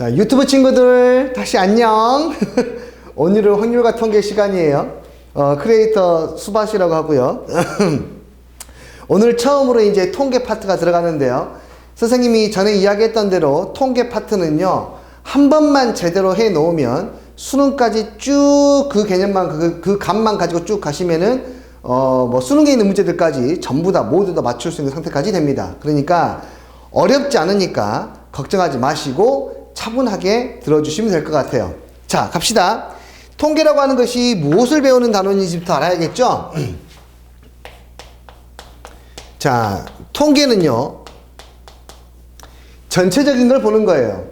자, 유튜브 친구들 다시 안녕. 오늘은 확률과 통계 시간이에요. 어, 크리에이터 수밭이라고 하고요. 오늘 처음으로 이제 통계 파트가 들어가는데요. 선생님이 전에 이야기했던 대로 통계 파트는요. 한 번만 제대로 해 놓으면 수능까지 쭉 그 개념만 그, 그 값만 가지고 쭉 가시면은 어, 뭐 수능에 있는 문제들까지 전부 다 모두 다 맞출 수 있는 상태까지 됩니다. 그러니까 어렵지 않으니까 걱정하지 마시고 차분하게 들어주시면 될 것 같아요. 자, 갑시다. 통계라고 하는 것이 무엇을 배우는 단원인지부터 알아야겠죠? 자, 통계는요, 전체적인 걸 보는 거예요.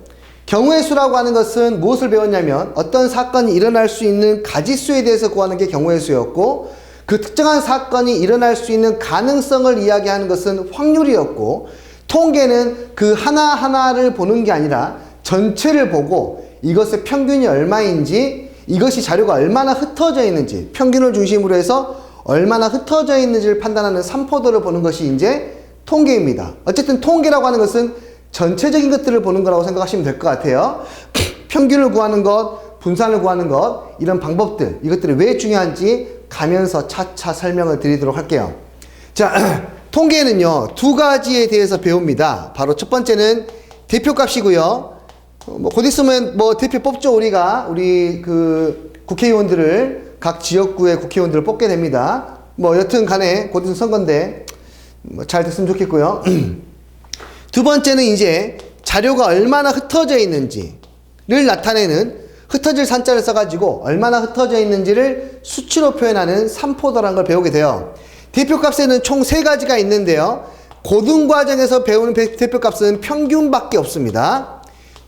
경우의 수라고 하는 것은 무엇을 배웠냐면 어떤 사건이 일어날 수 있는 가지수에 대해서 구하는 게 경우의 수였고 그 특정한 사건이 일어날 수 있는 가능성을 이야기하는 것은 확률이었고 통계는 그 하나하나를 보는 게 아니라 전체를 보고 이것의 평균이 얼마인지 이것이 자료가 얼마나 흩어져 있는지 평균을 중심으로 해서 얼마나 흩어져 있는지를 판단하는 삼포도를 보는 것이 이제 통계입니다. 어쨌든 통계라고 하는 것은 전체적인 것들을 보는 거라고 생각하시면 될 것 같아요. 평균을 구하는 것, 분산을 구하는 것, 이런 방법들, 이것들이 왜 중요한지 가면서 차차 설명을 드리도록 할게요. 자, 통계는요, 두 가지에 대해서 배웁니다. 바로 첫 번째는 대표값이고요. 어, 뭐, 곧 있으면 뭐 대표 뽑죠, 우리가. 우리 그 국회의원들을, 각 지역구의 국회의원들을 뽑게 됩니다. 뭐, 여튼 간에 곧 있으면 선거인데, 뭐 잘 됐으면 좋겠고요. 두 번째는 이제 자료가 얼마나 흩어져 있는지를 나타내는 흩어질 산자를 써가지고 얼마나 흩어져 있는지를 수치로 표현하는 삼포도라는 걸 배우게 돼요. 대표값에는 총 세 가지가 있는데요. 고등 과정에서 배우는 배- 대표값은 평균밖에 없습니다.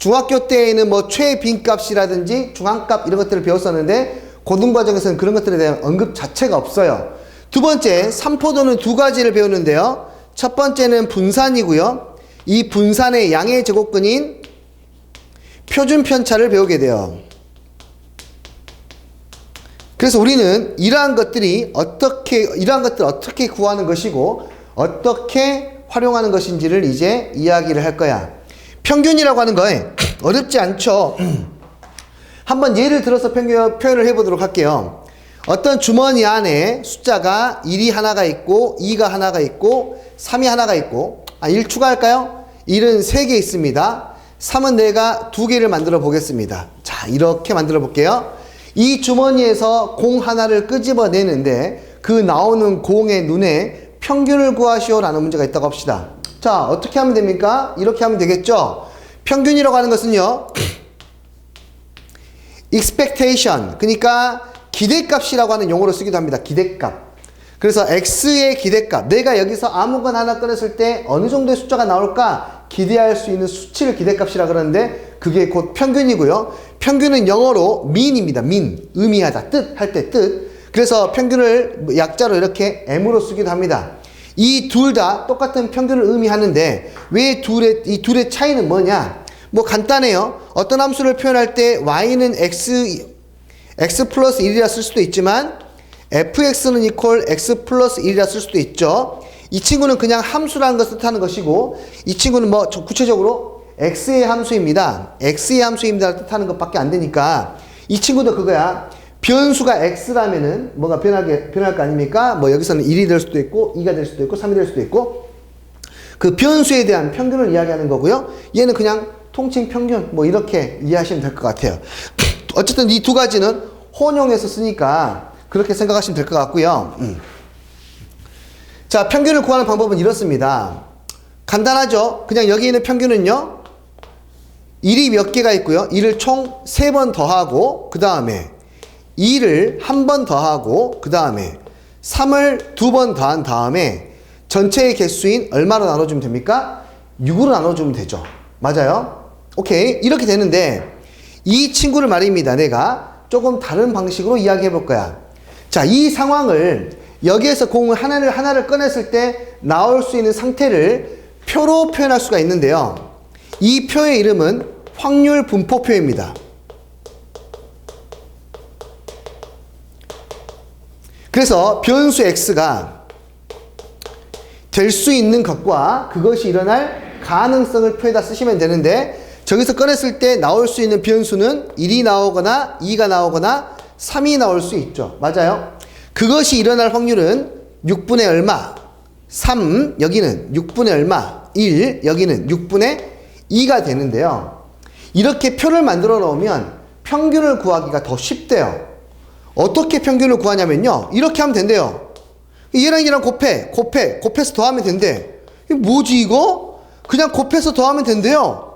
중학교 때에는 뭐 최빈값이라든지 중앙값 이런 것들을 배웠었는데 고등과정에서는 그런 것들에 대한 언급 자체가 없어요. 두 번째, 삼포도는 두 가지를 배우는데요. 첫 번째는 분산이고요. 이 분산의 양의 제곱근인 표준 편차를 배우게 돼요. 그래서 우리는 이러한 것들이 어떻게 이러한 것들 어떻게 구하는 것이고 어떻게 활용하는 것인지를 이제 이야기를 할 거야. 평균이라고 하는 거에 어렵지 않죠. 한번 예를 들어서 표현을 해보도록 할게요. 어떤 주머니 안에 숫자가 1이 하나가 있고 2가 하나가 있고 3이 하나가 있고 아, 1 추가할까요? 1은 3개 있습니다. 3은 내가 2개를 만들어 보겠습니다. 자, 이렇게 만들어 볼게요. 이 주머니에서 공 하나를 끄집어내는데 그 나오는 공의 눈에 평균을 구하시오라는 문제가 있다고 합시다. 자, 어떻게 하면 됩니까? 이렇게 하면 되겠죠? 평균이라고 하는 것은요. expectation 그러니까 기대값이라고 하는 용어로 쓰기도 합니다. 기대값. 그래서 x의 기대값. 내가 여기서 아무거나 하나 꺼냈을 때 어느 정도의 숫자가 나올까 기대할 수 있는 수치를 기대값이라 그러는데 그게 곧 평균이고요. 평균은 영어로 mean입니다. mean. 의미하다. 뜻 할 때 뜻. 그래서 평균을 약자로 이렇게 m으로 쓰기도 합니다. 이 둘 다 똑같은 평균을 의미하는데 왜 둘의 이 둘의 차이는 뭐냐? 뭐 간단해요. 어떤 함수를 표현할 때 y는 x x 플러스 1이라 쓸 수도 있지만 fx는 이퀄 x 플러스 1이라 쓸 수도 있죠. 이 친구는 그냥 함수라는 것을 뜻하는 것이고 이 친구는 뭐 저- 구체적으로 x의 함수입니다. x의 함수입니다 뜻하는 것밖에 안 되니까 이 친구도 그거야. 변수가 x라면은 뭐가 변하게 변할 거 아닙니까? 뭐 여기서는 1이 될 수도 있고 2가 될 수도 있고 3이 될 수도 있고 그 변수에 대한 평균을 이야기하는 거고요. 얘는 그냥 통칭 평균 뭐 이렇게 이해하시면 될 것 같아요. 어쨌든 이 두 가지는 혼용해서 쓰니까 그렇게 생각하시면 될 것 같고요. 음. 자, 평균을 구하는 방법은 이렇습니다. 간단하죠? 그냥 여기 있는 평균은요. 1이 몇 개가 있고요. 1을 총 3번 더하고 그 다음에 2를 한 번 더하고 그 다음에 3을 두 번 더한 다음에 전체의 개수인 얼마로 나눠주면 됩니까? 6으로 나눠주면 되죠. 맞아요? 오케이. 이렇게 되는데 이 친구를 말입니다. 내가 조금 다른 방식으로 이야기해 볼 거야. 자, 이 상황을 여기에서 공을 하나를 하나를 꺼냈을 때 나올 수 있는 상태를 표로 표현할 수가 있는데요. 이 표의 이름은 확률 분포표입니다. 그래서 변수 x가 될 수 있는 것과 그것이 일어날 가능성을 표에다 쓰시면 되는데 저기서 꺼냈을 때 나올 수 있는 변수는 1이 나오거나 2가 나오거나 3이 나올 수 있죠. 맞아요. 그것이 일어날 확률은 6분의 얼마? 3, 여기는 6분의 얼마? 1, 여기는 6분의 2가 되는데요. 이렇게 표를 만들어 놓으면 평균을 구하기가 더 쉽대요. 어떻게 평균을 구하냐면요. 이렇게 하면 된대요. 얘랑 얘랑 곱해, 곱해, 곱해서 더하면 된대. 뭐지 이거? 그냥 곱해서 더하면 된대요.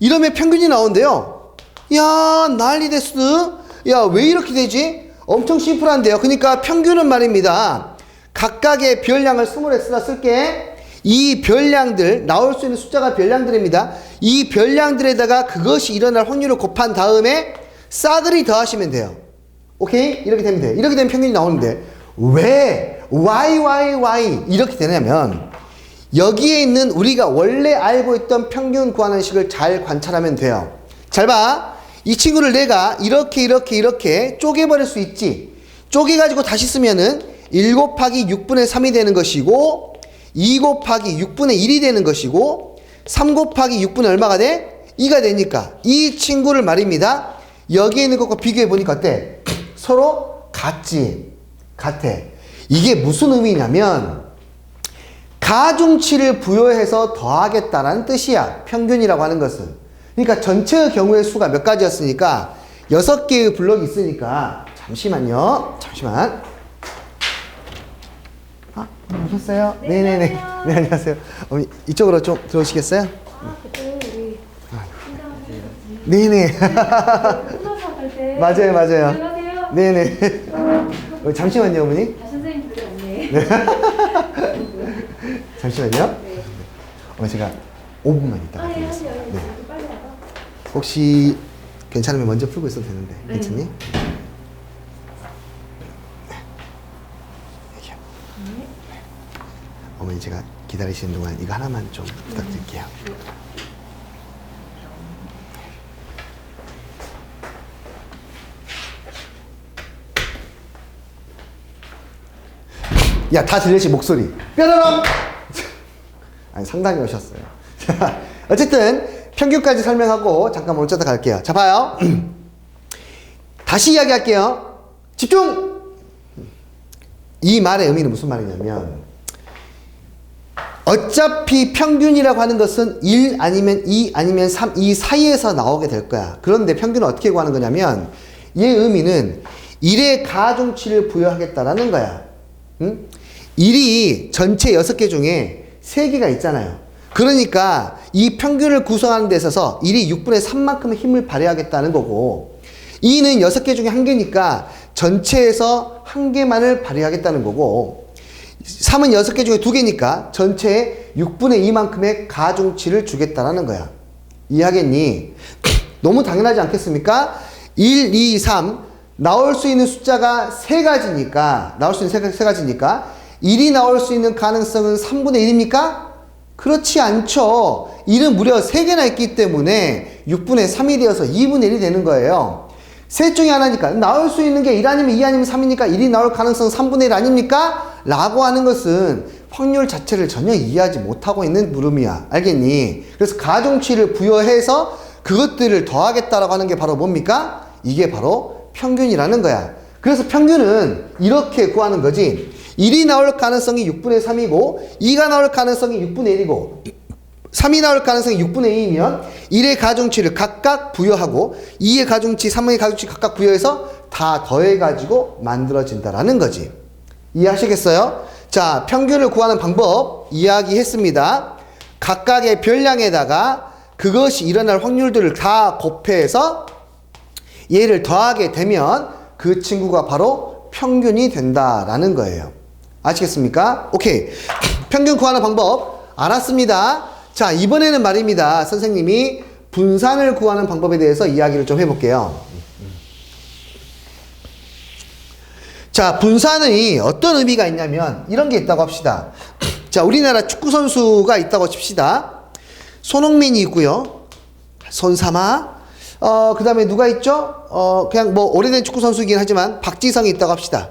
이러면 평균이 나온대요. 야, 난리 됐어. 야, 왜 이렇게 되지? 엄청 심플한데요. 그러니까 평균은 말입니다. 각각의 별량을 스몰 x나 쓸게. 이 별량들, 나올 수 있는 숫자가 별량들입니다. 이 별량들에다가 그것이 일어날 확률을 곱한 다음에 싸그리 더하시면 돼요. 오케이? 이렇게 되면 돼. 이렇게 되면 평균이 나오는데, 왜, y, y, y, 이렇게 되냐면, 여기에 있는 우리가 원래 알고 있던 평균 구하는 식을 잘 관찰하면 돼요. 잘 봐. 이 친구를 내가 이렇게, 이렇게, 이렇게 쪼개버릴 수 있지. 쪼개가지고 다시 쓰면은 1 곱하기 6분의 3이 되는 것이고, 2 곱하기 6분의 1이 되는 것이고, 3 곱하기 6분의 얼마가 돼? 2가 되니까. 이 친구를 말입니다. 여기에 있는 것과 비교해 보니까 어때? 서로 같지. 같아. 이게 무슨 의미냐면, 가중치를 부여해서 더하겠다라는 뜻이야. 평균이라고 하는 것은. 그러니까 전체의 경우의 수가 몇 가지였으니까 여섯 개의 블럭이 있으니까 잠시만요. 잠시만. 아, 오셨어요? 네, 네네네. 안녕하세요. 네, 안녕하세요. 어머니, 이쪽으로 좀 들어오시겠어요? 아, 그때 우리 팀장님 네네. 갈때 맞아요, 맞아요. 안녕하세요. 네네. 어, 잠시만요, 어머니. 아, 선생님들이 없네. 잠시만요. 네. 어, 제가 5분만 있다가 아, 예, 드리겠습니다. 하세요. 네. 빨리 와봐. 혹시 괜찮으면 먼저 풀고 있어도 되는데 네. 괜찮니? 네. 여기요. 네. 어머니 제가 기다리시는 동안 이거 하나만 좀 부탁드릴게요. 야, 다 들리시 목소리. 뾰로롱! 아니, 상당히 오셨어요. 자, 어쨌든, 평균까지 설명하고, 잠깐 멈췄다 갈게요. 자, 봐요. 다시 이야기할게요. 집중! 이 말의 의미는 무슨 말이냐면, 어차피 평균이라고 하는 것은 1 아니면 2 아니면 3, 이 사이에서 나오게 될 거야. 그런데 평균은 어떻게 구하는 거냐면, 얘 의미는 1의 가중치를 부여하겠다라는 거야. 응? 1이 전체 6개 중에 3개가 있잖아요. 그러니까 이 평균을 구성하는 데 있어서 1이 6분의 3만큼의 힘을 발휘하겠다는 거고 2는 6개 중에 1개니까 전체에서 1개만을 발휘하겠다는 거고 3은 6개 중에 2개니까 전체에 6분의 2만큼의 가중치를 주겠다라는 거야. 이해하겠니? 너무 당연하지 않겠습니까? 1, 2, 3 나올 수 있는 숫자가 세 가지니까 나올 수 있는 세, 가- 세 가지니까 1이 나올 수 있는 가능성은 3분의 1입니까? 그렇지 않죠. 1은 무려 3개나 있기 때문에 6분의 3이 되어서 2분의 1이 되는 거예요. 셋 중에 하나니까 나올 수 있는 게 1 아니면 2 아니면 3이니까 1이 나올 가능성은 3분의 1 아닙니까? 라고 하는 것은 확률 자체를 전혀 이해하지 못하고 있는 물음이야. 알겠니? 그래서 가중치를 부여해서 그것들을 더하겠다라고 하는 게 바로 뭡니까? 이게 바로 평균이라는 거야. 그래서 평균은 이렇게 구하는 거지. 1이 나올 가능성이 6분의 3이고 2가 나올 가능성이 6분의 1이고 3이 나올 가능성이 6분의 2이면 1의 가중치를 각각 부여하고 2의 가중치, 3의 가중치 각각 부여해서 다 더해가지고 만들어진다라는 거지. 이해하시겠어요? 자, 평균을 구하는 방법 이야기했습니다. 각각의 별량에다가 그것이 일어날 확률들을 다 곱해서 얘를 더하게 되면 그 친구가 바로 평균이 된다라는 거예요. 아시겠습니까? 오케이. 평균 구하는 방법 알았습니다. 자, 이번에는 말입니다. 선생님이 분산을 구하는 방법에 대해서 이야기를 좀 해볼게요. 자, 분산이 어떤 의미가 있냐면 이런 게 있다고 합시다. 자, 우리나라 축구 선수가 있다고 칩시다. 손흥민이 있고요. 손삼아. 어, 그 다음에 누가 있죠? 어, 그냥 뭐 오래된 축구 선수이긴 하지만 박지성이 있다고 합시다.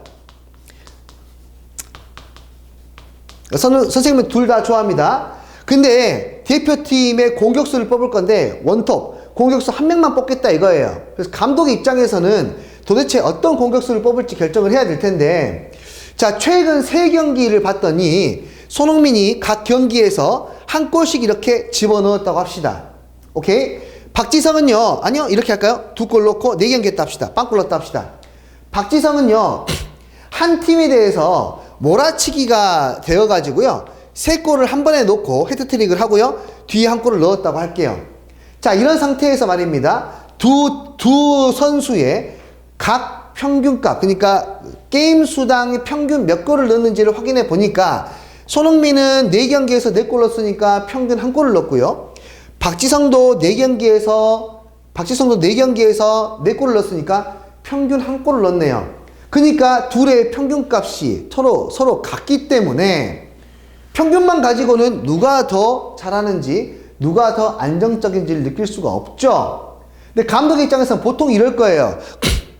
선, 선생님은 둘 다 좋아합니다. 근데 대표팀의 공격수를 뽑을 건데 원톱 공격수 한 명만 뽑겠다 이거예요. 그래서 감독 입장에서는 도대체 어떤 공격수를 뽑을지 결정을 해야 될 텐데 자 최근 세 경기를 봤더니 손흥민이 각 경기에서 한 골씩 이렇게 집어넣었다고 합시다. 오케이? 박지성은요 아니요 이렇게 할까요? 두 골 넣고 네 경기 했다 합시다. 빵골 넣었다 합시다. 박지성은요 한 팀에 대해서 몰아치기가 되어가지고요. 세 골을 한 번에 넣고 헤트트릭을 하고요. 뒤에 한 골을 넣었다고 할게요. 자, 이런 상태에서 말입니다. 두, 두 선수의 각 평균값, 그러니까 게임 수당의 평균 몇 골을 넣는지를 확인해 보니까 손흥민은 4경기에서 4골 넣었으니까 평균 한 골을 넣었고요. 박지성도 4경기에서, 박지성도 4경기에서 4골을 넣었으니까 평균 한 골을 넣었네요. 그러니까 둘의 평균값이 서로, 서로 같기 때문에 평균만 가지고는 누가 더 잘하는지 누가 더 안정적인지를 느낄 수가 없죠. 근데 감독 입장에서는 보통 이럴 거예요.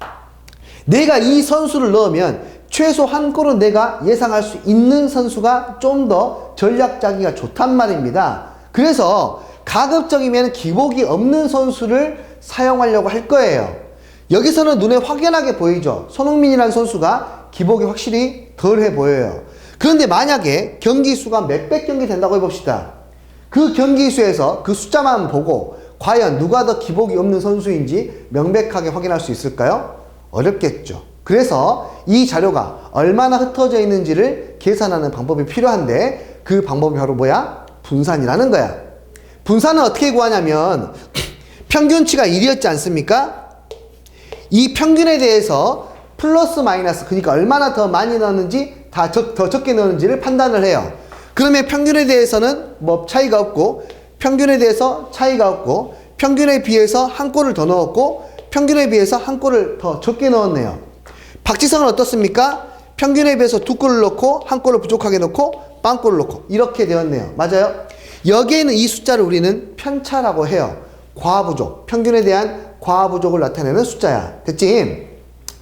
내가 이 선수를 넣으면 최소 한 골은 내가 예상할 수 있는 선수가 좀 더 전략 짜기가 좋단 말입니다. 그래서 가급적이면 기복이 없는 선수를 사용하려고 할 거예요. 여기서는 눈에 확연하게 보이죠. 손흥민이라는 선수가 기복이 확실히 덜해 보여요. 그런데 만약에 경기 수가 몇백 경기 된다고 해봅시다. 그 경기 수에서 그 숫자만 보고 과연 누가 더 기복이 없는 선수인지 명백하게 확인할 수 있을까요? 어렵겠죠. 그래서 이 자료가 얼마나 흩어져 있는지를 계산하는 방법이 필요한데 그 방법이 바로 뭐야? 분산이라는 거야. 분산은 어떻게 구하냐면 평균치가 1이었지 않습니까? 이 평균에 대해서 플러스 마이너스 그러니까 얼마나 더 많이 넣었는지 다 적, 더 적게 넣었는지를 판단을 해요. 그러면 평균에 대해서는 뭐 차이가 없고 평균에 대해서 차이가 없고 평균에 비해서 한 골을 더 넣었고 평균에 비해서 한 골을 더 적게 넣었네요. 박지성은 어떻습니까? 평균에 비해서 두 골을 넣고 한 골을 부족하게 넣고 빵골을 넣고 이렇게 되었네요. 맞아요? 여기에는 이 숫자를 우리는 편차라고 해요. 과부족, 평균에 대한 과부족을 나타내는 숫자야. 됐지?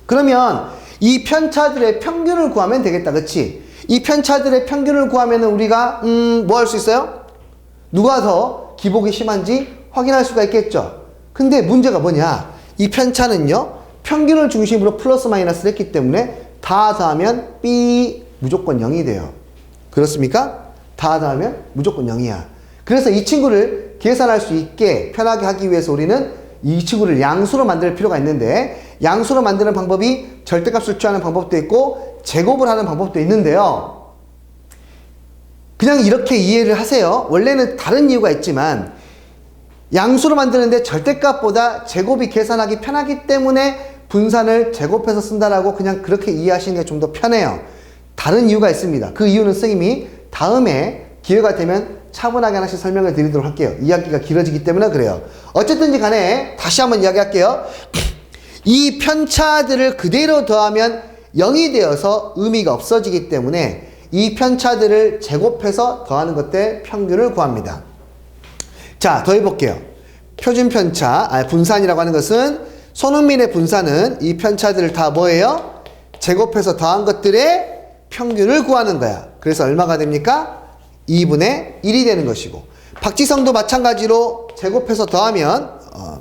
그러면 이 편차들의 평균을 구하면 되겠다. 그치? 이 편차들의 평균을 구하면 우리가, 음, 뭐 할 수 있어요? 누가 더 기복이 심한지 확인할 수가 있겠죠. 근데 문제가 뭐냐? 이 편차는요, 평균을 중심으로 플러스 마이너스를 했기 때문에 다 더하면 B 무조건 0이 돼요. 그렇습니까? 다 더하면 무조건 0이야. 그래서 이 친구를 계산할 수 있게 편하게 하기 위해서 우리는 이 친구를 양수로 만들 필요가 있는데 양수로 만드는 방법이 절대값을 취하는 방법도 있고 제곱을 하는 방법도 있는데요. 그냥 이렇게 이해를 하세요. 원래는 다른 이유가 있지만 양수로 만드는데 절대값보다 제곱이 계산하기 편하기 때문에 분산을 제곱해서 쓴다라고 그냥 그렇게 이해하시는 게 좀 더 편해요. 다른 이유가 있습니다. 그 이유는 선생님이 다음에 기회가 되면 차분하게 하나씩 설명을 드리도록 할게요. 이야기가 길어지기 때문에 그래요. 어쨌든지 간에 다시 한번 이야기할게요. 이 편차들을 그대로 더하면 0이 되어서 의미가 없어지기 때문에 이 편차들을 제곱해서 더하는 것 때 평균을 구합니다. 자, 더 해볼게요. 표준 편차, 아, 분산이라고 하는 것은 손흥민의 분산은 이 편차들을 다 뭐예요? 제곱해서 더한 것들의 평균을 구하는 거야. 그래서 얼마가 됩니까? 2분의 1이 되는 것이고 박지성도 마찬가지로 제곱해서 더하면 어,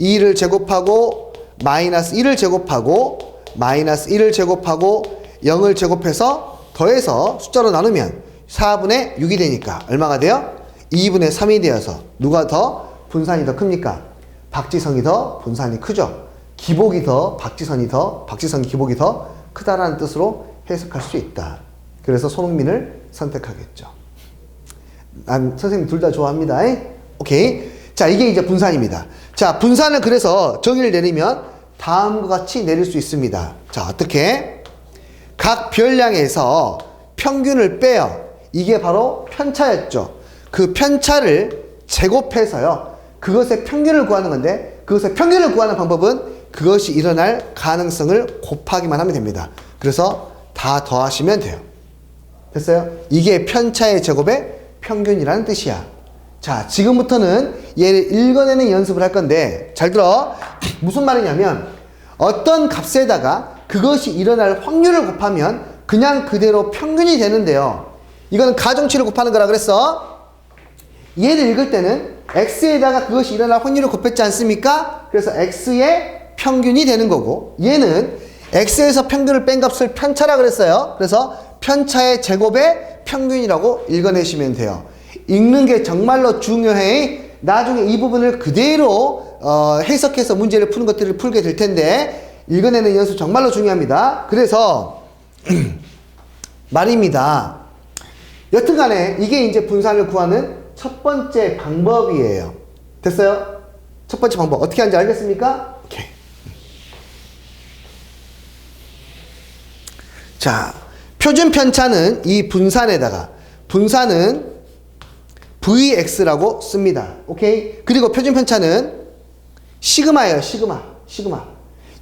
2를 제곱하고 마이너스 1을 제곱하고 마이너스 1을 제곱하고 0을 제곱해서 더해서 숫자로 나누면 4분의 6이 되니까 얼마가 돼요? 2분의 3이 되어서 누가 더 분산이 더 큽니까? 박지성이 더 분산이 크죠. 기복이 더 박지선이 더 박지성 기복이 더 크다라는 뜻으로 해석할 수 있다. 그래서 손흥민을 선택하겠죠. 난 선생님 둘 다 좋아합니다. 오케이. 자, 이게 이제 분산입니다. 자, 분산을 그래서 정의를 내리면 다음과 같이 내릴 수 있습니다. 자, 어떻게? 각 별량에서 평균을 빼요. 이게 바로 편차였죠. 그 편차를 제곱해서요. 그것의 평균을 구하는 건데 그것의 평균을 구하는 방법은 그것이 일어날 가능성을 곱하기만 하면 됩니다. 그래서 다 더하시면 돼요. 됐어요? 이게 편차의 제곱의 평균이라는 뜻이야. 자, 지금부터는 얘를 읽어내는 연습을 할 건데, 잘 들어. 무슨 말이냐면, 어떤 값에다가 그것이 일어날 확률을 곱하면 그냥 그대로 평균이 되는데요. 이거는 가중치를 곱하는 거라 그랬어. 얘를 읽을 때는 x에다가 그것이 일어날 확률을 곱했지 않습니까? 그래서 x의 평균이 되는 거고 얘는 x에서 평균을 뺀 값을 편차라 그랬어요. 그래서 편차의 제곱의 평균이라고 읽어내시면 돼요. 읽는 게 정말로 중요해. 나중에 이 부분을 그대로 어, 해석해서 문제를 푸는 것들을 풀게 될 텐데 읽어내는 연습 정말로 중요합니다. 그래서 말입니다. 여튼간에 이게 이제 분산을 구하는 첫 번째 방법이에요. 됐어요? 첫 번째 방법 어떻게 하는지 알겠습니까? 오케이. 자, 표준 편차는 이 분산에다가 분산은 Vx라고 씁니다. 오케이? 그리고 표준 편차는 시그마예요. 시그마. 시그마.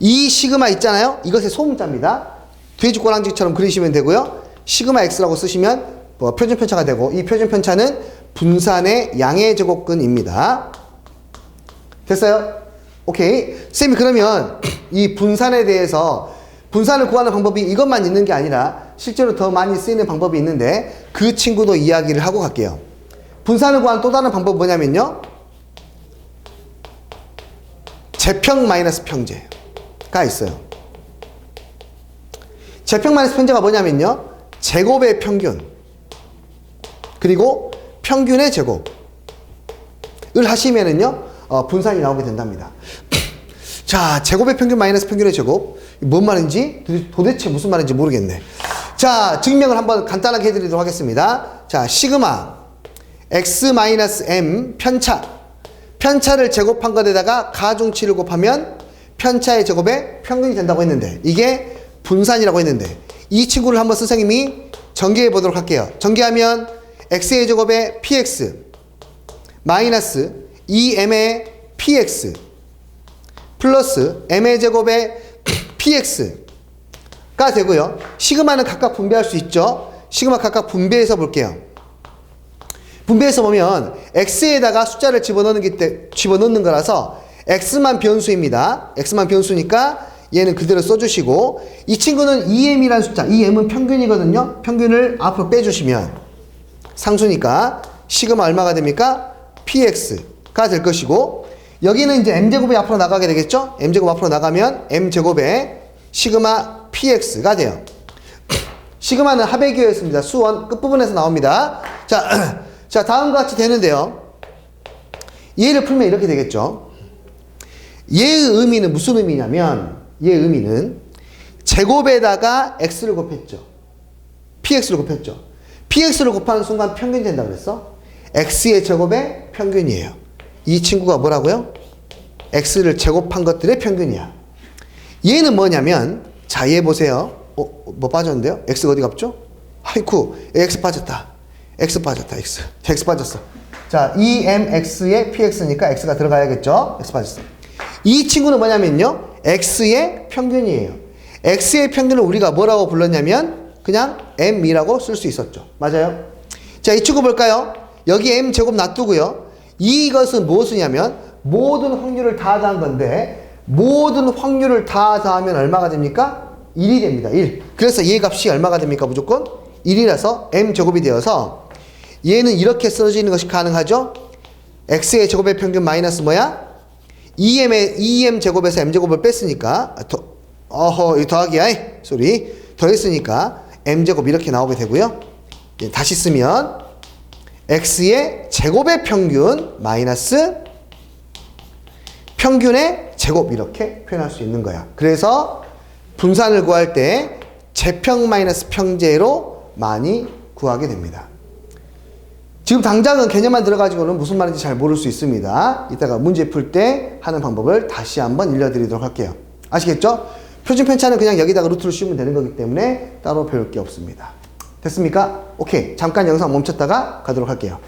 이 시그마 있잖아요. 이것의 소문자입니다. 돼지 꼬랑지처럼 그리시면 되고요. 시그마 x라고 쓰시면 뭐 표준 편차가 되고 이 표준 편차는 분산의 양의 제곱근입니다. 됐어요? 오케이. 쌤이 그러면 이 분산에 대해서 분산을 구하는 방법이 이것만 있는 게 아니라 실제로 더 많이 쓰이는 방법이 있는데 그 친구도 이야기를 하고 갈게요. 분산을 구하는 또 다른 방법은 뭐냐면요. 재평 마이너스 평제가 있어요. 재평 마이너스 평제가 뭐냐면요. 제곱의 평균 그리고 평균의 제곱을 하시면은요. 어, 분산이 나오게 된답니다. 자, 제곱의 평균 마이너스 평균의 제곱. 뭔 말인지 도대- 도대체 무슨 말인지 모르겠네. 자, 증명을 한번 간단하게 해드리도록 하겠습니다. 자, 시그마 x 마이너스 m 편차. 편차를 제곱한 것에다가 가중치를 곱하면 편차의 제곱의 평균이 된다고 했는데 이게 분산이라고 했는데 이 친구를 한번 선생님이 전개해 보도록 할게요. 전개하면 x의 제곱의 px 마이너스 2m의 px 플러스 m의 제곱의 px 가 되고요. 시그마는 각각 분배할 수 있죠. 시그마 각각 분배해서 볼게요. 분배해서 보면 x에다가 숫자를 집어넣는 게 때, 집어넣는 거라서 x만 변수입니다. x만 변수니까 얘는 그대로 써주시고 이 친구는 2m이라는 숫자, 이 m은 평균이거든요. 평균을 앞으로 빼주시면 상수니까 시그마 얼마가 됩니까? px가 될 것이고 여기는 이제 m제곱이 앞으로 나가게 되겠죠? m제곱 앞으로 나가면 m제곱에 시그마 px가 돼요. 시그마는 합의기였습니다. 수원 끝부분에서 나옵니다. 자, 자, 다음과 같이 되는데요. 얘를 풀면 이렇게 되겠죠. 얘의 의미는 무슨 의미냐면, 얘의 의미는 제곱에다가 x를 곱했죠. px를 곱했죠. px를 곱하는 순간 평균이 된다 그랬어? x의 제곱의 평균이에요. 이 친구가 뭐라고요? x를 제곱한 것들의 평균이야. 얘는 뭐냐면, 자, 얘 보세요. 어, 뭐 빠졌는데요? x가 어디 갔죠? 아이쿠, x 빠졌다. x 빠졌다, x. x 빠졌어. 자, 2mx의 px니까 x가 들어가야겠죠? x 빠졌어. 이 친구는 뭐냐면요. x의 평균이에요. x의 평균을 우리가 뭐라고 불렀냐면 그냥 m이라고 쓸 수 있었죠. 맞아요? 자, 이 친구 볼까요? 여기 m 제곱 놔두고요. 이것은 무엇이냐면 모든 확률을 다 더한 건데 모든 확률을 다 더하면 얼마가 됩니까? 1이 됩니다. 1. 그래서 얘 값이 얼마가 됩니까? 무조건 1이라서 m 제곱이 되어서 얘는 이렇게 써지는 것이 가능하죠? x의 제곱의 평균 마이너스 뭐야? 2m의 2m 제곱에서 m 제곱을 뺐으니까 아, 더, 어허 이 더하기야 이 소리 더했으니까 m 제곱 이렇게 나오게 되고요. 예, 다시 쓰면 x의 제곱의 평균 마이너스 평균의 제곱 이렇게 표현할 수 있는 거야. 그래서 분산을 구할 때 제평 마이너스 평제로 많이 구하게 됩니다. 지금 당장은 개념만 들어가지고는 무슨 말인지 잘 모를 수 있습니다. 이따가 문제 풀 때 하는 방법을 다시 한번 일러드리도록 할게요. 아시겠죠? 표준 편차는 그냥 여기다가 루트를 씌우면 되는 거기 때문에 따로 배울 게 없습니다. 됐습니까? 오케이. 잠깐 영상 멈췄다가 가도록 할게요.